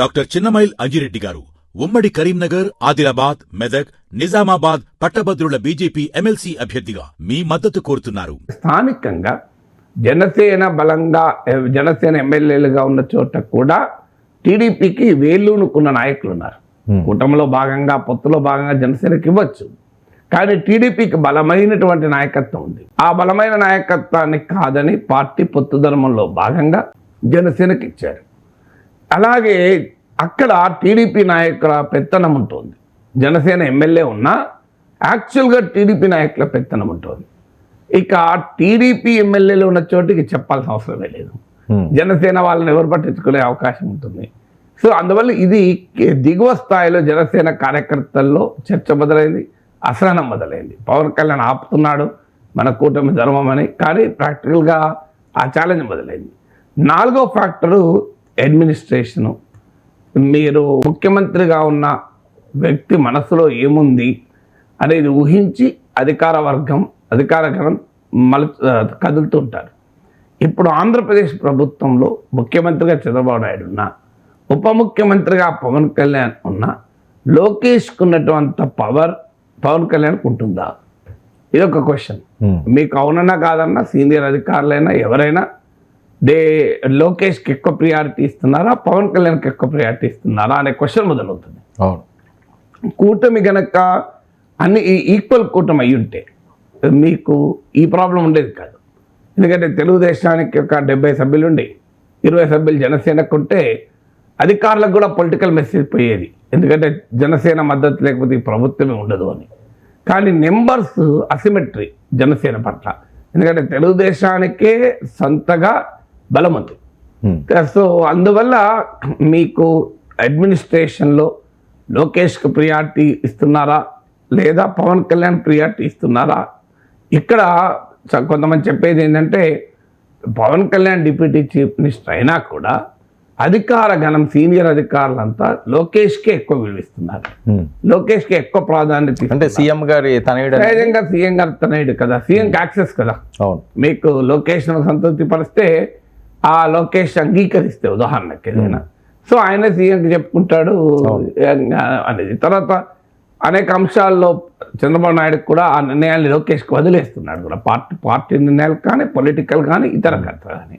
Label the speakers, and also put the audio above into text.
Speaker 1: Doctor Chinnamail Anji Reddy గారు ఉమ్మడి కరీంనగర్ ఆదిలాబాద్ మెదక్ నిజామాబాద్ పట్టభద్రుల బీజేపీ ఎమ్మెల్సీ అభ్యర్థిగా మీ మద్దతు కోరుతున్నారు.
Speaker 2: స్థానికంగా జనసేన బలంగా జనసేన ఎమ్మెల్యేలుగా ఉన్న చోట కూడా టీడీపీకి వేళ్ళూనుకున్న నాయకులు ఉన్నారు కూటమిలో భాగంగా పొత్తులో భాగంగా జనసేనకి ఇవ్వచ్చు. కానీ టీడీపీకి బలమైనటువంటి నాయకత్వం ఉంది. ఆ బలమైన నాయకత్వాన్ని కాదని పార్టీ పొత్తు ధర్మంలో భాగంగా జనసేనకి ఇచ్చారు. అలాగే అక్కడ టీడీపీ నాయకుల పెత్తనం ఉంటుంది. జనసేన ఎమ్మెల్యే ఉన్నా యాక్చువల్గా టీడీపీ నాయకుల పెత్తనం ఉంటుంది. ఇక టీడీపీ ఎమ్మెల్యేలు ఉన్న చోటికి చెప్పాల్సిన అవసరమే లేదు. జనసేన వాళ్ళని ఎవరు పట్టించుకునే అవకాశం ఉంటుంది. సో అందువల్ల ఇది దిగువ స్థాయిలో జనసేన కార్యకర్తల్లో చర్చ మొదలైంది అసహనం మొదలైంది. పవన్ కళ్యాణ్ ఆపుతున్నాడు మన కూటమి ధర్మం అని కానీ ప్రాక్టికల్గా ఆ ఛాలెంజ్ మొదలైంది. నాలుగో ఫ్యాక్టరు అడ్మినిస్ట్రేషను మీరు ముఖ్యమంత్రిగా ఉన్న వ్యక్తి మనసులో ఏముంది అనేది ఊహించి అధికార వర్గం అధికార గణం మల కదులుతుంటారు ఇప్పుడు ఆంధ్రప్రదేశ్ ప్రభుత్వంలో ముఖ్యమంత్రిగా చంద్రబాబు నాయుడు ఉన్నా ఉప ముఖ్యమంత్రిగా పవన్ కళ్యాణ్ ఉన్నా లోకేష్కు ఉన్నటువంటి పవర్ పవన్ కళ్యాణ్కి ఉంటుందా? ఇది ఒక క్వశ్చన్ మీకు అవునన్నా కాదన్నా సీనియర్ అధికారులైనా ఎవరైనా దే లోకేష్కి ఎక్కువ ప్రియారిటీ ఇస్తున్నారా? పవన్ కళ్యాణ్కి ఎక్కువ ప్రియారిటీ ఇస్తున్నారా? అనే క్వశ్చన్ మొదలవుతుంది.
Speaker 3: అవును.
Speaker 2: కూటమి గనక అన్ని ఈక్వల్ కూటమి అయి ఉంటే మీకు ఈ ప్రాబ్లం ఉండేది కాదు. ఎందుకంటే తెలుగుదేశానికి ఒక డెబ్బై సభ్యులు ఉండి ఇరవై సభ్యులు జనసేనకు ఉంటే అధికారులకు కూడా పొలిటికల్ మెసేజ్ పోయేది. ఎందుకంటే జనసేన మద్దతు లేకపోతే ఈ ప్రభుత్వమే ఉండదు అని. కానీ నెంబర్స్ అసిమెట్రీ జనసేన పట్ల. ఎందుకంటే తెలుగుదేశానికే సొంతగా బలం ఉంది
Speaker 3: Hmm.
Speaker 2: సో అందువల్ల మీకు అడ్మినిస్ట్రేషన్లో లోకేష్కి ప్రియారిటీ ఇస్తున్నారా? లేదా పవన్ కళ్యాణ్ ప్రియారిటీ ఇస్తున్నారా? ఇక్కడ కొంతమంది చెప్పేది ఏంటంటే Pawan Kalyan deputy chief minister అయినా కూడా అధికార గణం సీనియర్ అధికారులంతా లోకేష్కే ఎక్కువ విలువిస్తున్నారు. లోకేష్కి ఎక్కువ ప్రాధాన్యత
Speaker 3: అంటే. సీఎం గారి తనయుడు
Speaker 2: సహజంగా సీఎం గారు తనయుడు కదా సీఎంకి యాక్సెస్ కదా.
Speaker 3: అవును.
Speaker 2: మీకు లొకేషన్ సంతృప్తి పరిస్తే ఆ లొకేషన్ అంగీకరిస్తే ఉదాహరణకి ఏదైనా. సో ఆయన సీఎంకి చెప్పుకుంటాడు అనేది. తర్వాత అనేక అంశాల్లో చంద్రబాబు నాయుడు కూడా ఆ నిర్ణయాన్ని లోకేష్కి వదిలేస్తున్నాడు కూడా. పార్టీ పార్టీ నిర్ణయాలు కానీ పొలిటికల్ కానీ ఇతర కథ కానీ